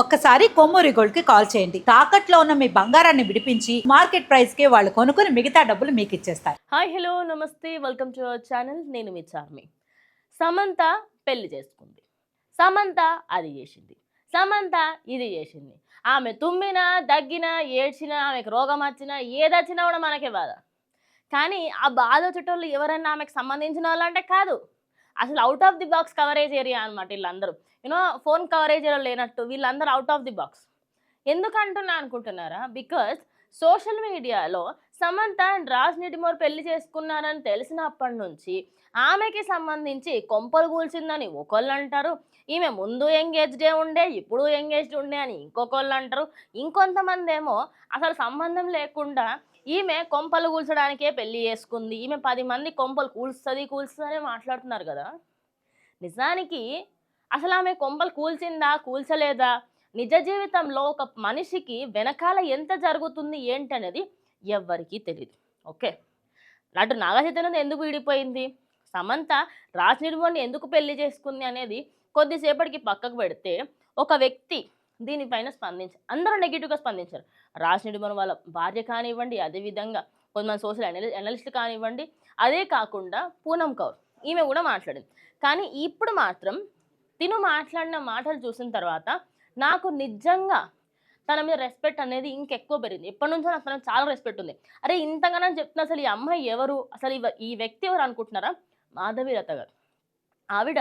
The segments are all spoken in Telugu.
ఒక్కసారి కొమ్మూరి గోల్డ్కి కాల్ చేయండి. తాకట్లో ఉన్న మీ బంగారాన్ని విడిపించి మార్కెట్ ప్రైస్కి వాళ్ళు కొనుక్కుని మిగతా డబ్బులు మీకు ఇచ్చేస్తారు. Hi hello namaste. Welcome to our channel. నేను మీ చార్మి. సమంత పెళ్ళి చేసుకుంది. సమంత అది చేసింది. సమంత ఇది చేసింది. ఆమె తుమ్మినా దగ్గినా ఏడ్చినా ఆమెకు రోగం వచ్చినా ఏదొచ్చినా కూడా మనకే బాధ. కానీ ఆ బాధ వచ్చేటోళ్ళు ఎవరన్నా ఆమెకు సంబంధించిన వాళ్ళు అంటే కాదు. అసలు out of the box coverage area అనమాట వీళ్ళందరూ. యూనో ఫోన్ కవరేజ్ లేనట్టు వీళ్ళందరూ అవుట్ ఆఫ్ ది బాక్స్ ఎందుకు అంటున్నా అనుకుంటున్నారా? బికాస్ సోషల్ మీడియాలో సమంత అండ్ రాజ్ నిటిమోర్ పెళ్ళి చేసుకున్నారని తెలిసినప్పటి నుంచి ఆమెకి సంబంధించి కొంపలు కూల్చిందని ఒకళ్ళు అంటారు. ఈమె ముందు ఎంగేజ్డే ఉండే ఇప్పుడు ఎంగేజ్డ్ ఉండే అని ఇంకొకళ్ళు అంటారు. ఇంకొంతమంది ఏమో అసలు సంబంధం లేకుండా ఈమె కొంపలు కూల్చడానికే పెళ్ళి చేసుకుంది. ఈమె పది మంది కొంపలు కూల్స్తుంది కూల్స్తుందనే మాట్లాడుతున్నారు కదా. నిజానికి అసలు ఆమె కొంపలు కూల్చిందా కూల్చలేదా? నిజ జీవితంలో ఒక మనిషికి వెనకాల ఎంత జరుగుతుంది ఏంటనేది ఎవ్వరికీ తెలియదు ఓకే. అటు నాగచైతన్యం ఎందుకు విడిపోయింది? సమంత రాజ్ నిర్మల్ని ఎందుకు పెళ్ళి చేసుకుంది అనేది కొద్దిసేపటికి పక్కకు పెడితే ఒక వ్యక్తి దీనిపైన స్పందించారు అందరూ నెగిటివ్గా స్పందించారు. రాజ్ నిర్మల్ వాళ్ళ భార్య కానివ్వండి అదేవిధంగా కొంతమంది సోషల్ అనలి ఎనలిస్ట్ కానివ్వండి అదే కాకుండా పూనం కౌర్ ఈమె కూడా మాట్లాడింది. కానీ ఇప్పుడు మాత్రం తిను మాట్లాడిన మాటలు చూసిన తర్వాత నాకు నిజంగా తన మీద రెస్పెక్ట్ అనేది ఇంకెక్కువ పెరిగింది. ఎప్పటి నుంచో నాకు తనకు చాలా రెస్పెక్ట్ ఉంది. అరే ఇంతగానో చెప్తున్నా అసలు ఈ అమ్మాయి ఎవరు? అసలు ఈ వ్యక్తి ఎవరు అనుకుంటున్నారా? మాధవీలత గారు. ఆవిడ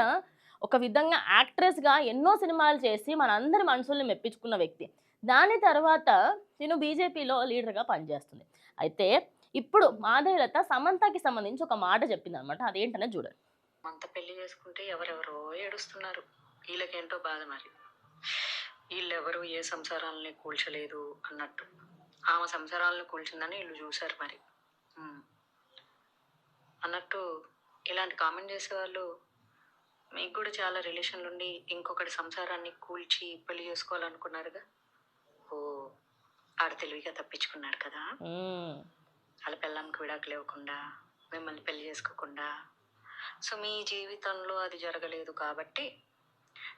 ఒక విధంగా యాక్ట్రెస్గా ఎన్నో సినిమాలు చేసి మనందరి మనసుల్ని మెప్పించుకున్న వ్యక్తి. దాని తర్వాత నేను బీజేపీలో లీడర్గా పనిచేస్తుంది. అయితే ఇప్పుడు మాధవీలత సమంతకి సంబంధించి ఒక మాట చెప్పింది అనమాట అదేంటనే చూడండి. అంత పెళ్ళి చేసుకుంటే ఎవరెవరో ఏడుస్తున్నారు. వీళ్ళకేంటో బాధ మరి. వీళ్ళెవరు ఏ సంసారాలని కూల్చలేదు అన్నట్టు. ఆమె సంసారాలను కూల్చిందని వీళ్ళు చూశారు మరి. అన్నట్టు ఇలాంటి కామెంట్ చేసేవాళ్ళు మీకు కూడా చాలా రిలేషన్లు ఉండి ఇంకొకటి సంసారాన్ని కూల్చి పెళ్ళి చేసుకోవాలనుకున్నారుగా? ఓ ఆడ తెలివిగా తప్పించుకున్నారు కదా. వాళ్ళ పిల్లానికి విడాకులు ఇవ్వకుండా మిమ్మల్ని పెళ్ళి చేసుకోకుండా. సో మీ జీవితంలో అది జరగలేదు కాబట్టి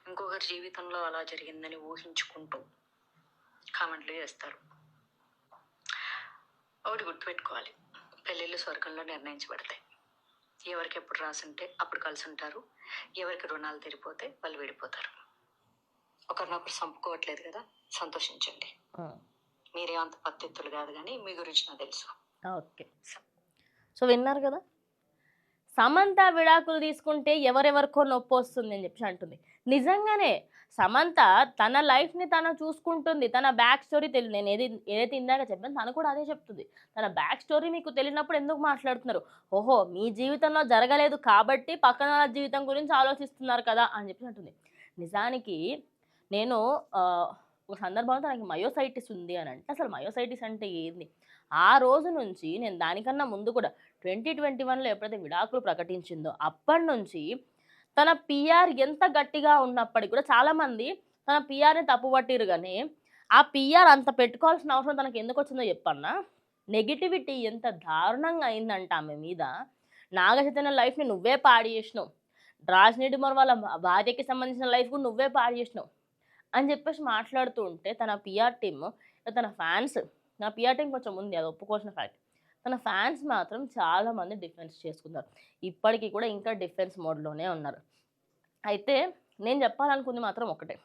ఇంకొకరి జీవితంలో అలా జరిగిందని ఊహించుకుంటూ కామెంట్లు చేస్తారు. ఒకటి గుర్తుపెట్టుకోవాలి. పెళ్ళిళ్ళు స్వర్గంలో నిర్ణయించబడతాయి. ఎవరికి ఎప్పుడు రాసుంటే అప్పుడు కలిసి ఉంటారు ఎవరికి రుణాలు తీరిపోతే వాళ్ళు విడిపోతారు. ఒకరినొకరు చంపుకోవట్లేదు కదా సంతోషించండి. మీరేమంత పద్ధతులు కాదు కానీ మీ గురించి నాకు తెలుసు. ఓకే. సో విన్నారు కదా? సమంత విడాకులు తీసుకుంటే ఎవరెవరికో నొప్పి వస్తుంది అని చెప్పి అంటుంది. నిజంగానే సమంత తన లైఫ్ని తను చూసుకుంటుంది. తన బ్యాక్ స్టోరీ తెలియదు నేను ఏది ఏదైతే ఇందాక చెప్పాను తను కూడా అదే చెప్తుంది. తన బ్యాక్ స్టోరీ మీకు తెలియనప్పుడు ఎందుకు మాట్లాడుతున్నారు? ఓహో మీ జీవితంలో జరగలేదు కాబట్టి పక్కన వాళ్ళ జీవితం గురించి ఆలోచిస్తున్నారు కదా అని చెప్పి అంటుంది. నిజానికి నేను ఒక సందర్భంలో తనకి మయోసైటిస్ ఉంది అని అంటే అసలు మయోసైటిస్ అంటే ఏంది? ఆ రోజు నుంచి నేను దానికన్నా ముందు కూడా ట్వంటీ ట్వంటీ వన్లో ఎప్పుడైతే విడాకులు ప్రకటించిందో అప్పటి నుంచి తన పిఆర్ ఎంత గట్టిగా ఉన్నప్పటికీ కూడా చాలామంది తన పిఆర్ని తప్పుపట్టిరు కానీ ఆ పిఆర్ అంత పెట్టుకోవాల్సిన అవసరం తనకు ఎందుకు వచ్చిందో చెప్పన్నా? నెగిటివిటీ ఎంత దారుణంగా అయిందంట ఆమె మీద నాగచైతన్య లైఫ్ని నువ్వే పాడు చేసినావు. రాజనీటిమర్ వాళ్ళ భార్యకి సంబంధించిన లైఫ్ కూడా నువ్వే పాడు చేసినావు అని చెప్పేసి మాట్లాడుతూ ఉంటే తన పిఆర్ టీమ్ తన ఫ్యాన్స్ నా పిఆర్ టీం కొంచెం ఉంది అది ఒప్పుకోవాల్సిన ఫ్యాక్ట్. తన ఫ్యాన్స్ మాత్రం చాలామంది డిఫెన్స్ చేసుకున్నారు. ఇప్పటికీ కూడా ఇంకా డిఫెన్స్ మోడ్లోనే ఉన్నారు. అయితే నేను చెప్పాలనుకుంది మాత్రం ఒకటే.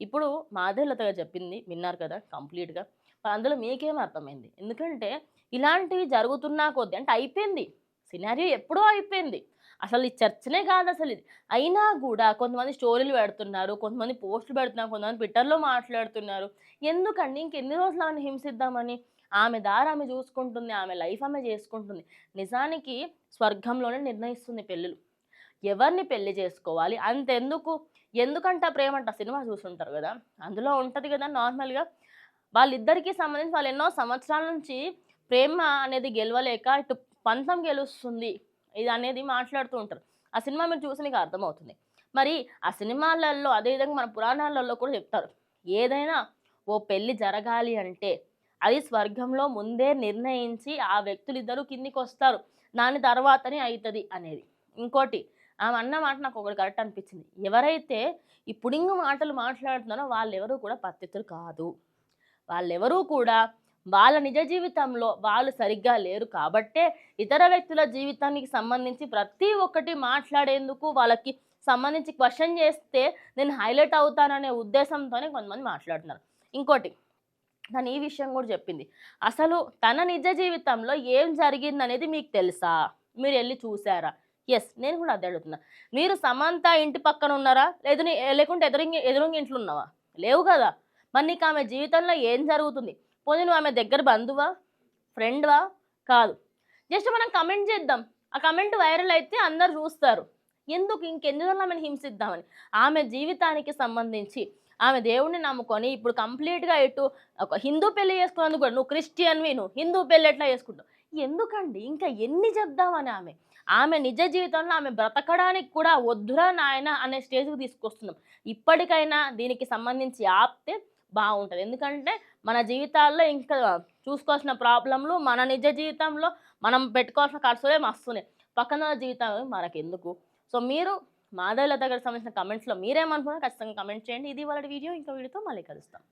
ఇప్పుడు మాధేలతగా చెప్పింది విన్నారు కదా కంప్లీట్గా. అందులో మీకేం అర్థమైంది? ఎందుకంటే ఇలాంటివి జరుగుతున్నా కొద్ది అంటే అయిపోయింది. సినారియో ఎప్పుడో అయిపోయింది. అసలు ఈ చర్చనే కాదు అసలు ఇది. అయినా కూడా కొంతమంది స్టోరీలు పెడుతున్నారు కొంతమంది పోస్టులు పెడుతున్నారు కొంతమంది ట్విట్టర్లో మాట్లాడుతున్నారు. ఎందుకండి ఇంకెన్ని రోజులు ఆమెను హింసిద్దామని? ఆమె దారి ఆమె చూసుకుంటుంది ఆమె లైఫ్ ఆమె చేసుకుంటుంది. నిజానికి స్వర్గంలోనే నిర్ణయిస్తుంది పెళ్ళిళ్ళు. ఎవరిని పెళ్ళి చేసుకోవాలి? అంతెందుకు? ఎందుకంట ప్రేమ అంట సినిమా చూసుంటారు కదా? అందులో ఉంటుంది కదా నార్మల్గా. వాళ్ళిద్దరికీ సంబంధించి వాళ్ళు ఎన్నో సంవత్సరాల నుంచి ప్రేమ అనేది గెలవలేక ఇటు పంతం గెలుస్తుంది ఇది అనేది మాట్లాడుతూ ఉంటారు. ఆ సినిమా మీరు చూసి మీకు అర్థమవుతుంది. మరి ఆ సినిమాలలో అదేవిధంగా మన పురాణాలలో కూడా చెప్తారు. ఏదైనా ఓ పెళ్ళి జరగాలి అంటే అది స్వర్గంలో ముందే నిర్ణయించి ఆ వ్యక్తులు ఇద్దరు కిందికి వస్తారు దాని తర్వాతనే అవుతుంది అనేది. ఇంకోటి ఆమె అన్న మాట నాకు ఒకటి కరెక్ట్ అనిపించింది. ఎవరైతే ఈ పుడింగు మాటలు మాట్లాడుతున్నారో వాళ్ళెవరూ కూడా పత్తితులు కాదు. వాళ్ళెవరూ కూడా వాళ్ళ నిజ జీవితంలో వాళ్ళు సరిగ్గా లేరు కాబట్టే ఇతర వ్యక్తుల జీవితానికి సంబంధించి ప్రతి ఒక్కటి మాట్లాడేందుకు వాళ్ళకి సంబంధించి క్వశ్చన్ చేస్తే నేను హైలైట్ అవుతాననే ఉద్దేశంతోనే కొంతమంది మాట్లాడుతున్నారు. ఇంకోటి తను ఈ విషయం కూడా చెప్పింది. అసలు తన నిజ జీవితంలో ఏం జరిగింది అనేది మీకు తెలుసా? మీరు వెళ్ళి చూసారా? ఎస్ నేను కూడా అదే అడుగుతున్నా. మీరు సమంత ఇంటి పక్కన ఉన్నారా? లేదు లేకుంటే ఎదురింగి ఎదురుంగి ఇంట్లో ఉన్నావా? లేవు కదా. మరి నీకు ఆమె జీవితంలో ఏం జరుగుతుంది? పోనీ నువ్వు ఆమె దగ్గర బంధువా? ఫ్రెండ్వా? కాదు. జస్ట్ మనం కమెంట్ చేద్దాం. ఆ కమెంట్ వైరల్ అయితే అందరు చూస్తారు. ఎందుకు ఇంకెందువల్ల ఆమెను హింసిద్దామని? ఆమె జీవితానికి సంబంధించి ఆమె దేవుడిని నమ్ముకొని ఇప్పుడు కంప్లీట్గా ఇటు ఒక హిందూ పెళ్ళి చేసుకున్నందుకు కూడా నువ్వు క్రిస్టియన్వి నువ్వు హిందూ పెళ్ళి ఎట్లా చేసుకుంటావు? ఎందుకండి? ఇంకా ఎన్ని చెప్దామని ఆమె? ఆమె నిజ జీవితంలో ఆమె బ్రతకడానికి కూడా వద్దురా నాయన అనే స్టేజ్కి తీసుకొస్తున్నాం. ఇప్పటికైనా దీనికి సంబంధించి ఆప్తే బాగుంటుంది. ఎందుకంటే మన జీవితాల్లో ఇంకా చూసుకోవాల్సిన ప్రాబ్లంలు మన నిజ జీవితంలో మనం పెట్టుకోవాల్సిన ఖర్చులే మస్తున్నాయి. పక్కన జీవితం మనకెందుకు? సో మీరు మాధవ్ లత గారికి సంబంధించిన కమెంట్స్లో మీరేమనుకున్నారో ఖచ్చితంగా కమెంట్ చేయండి. ఇది వాళ్ళ వీడియో. ఇంకా వీడియోతో మళ్ళీ కలుస్తాం.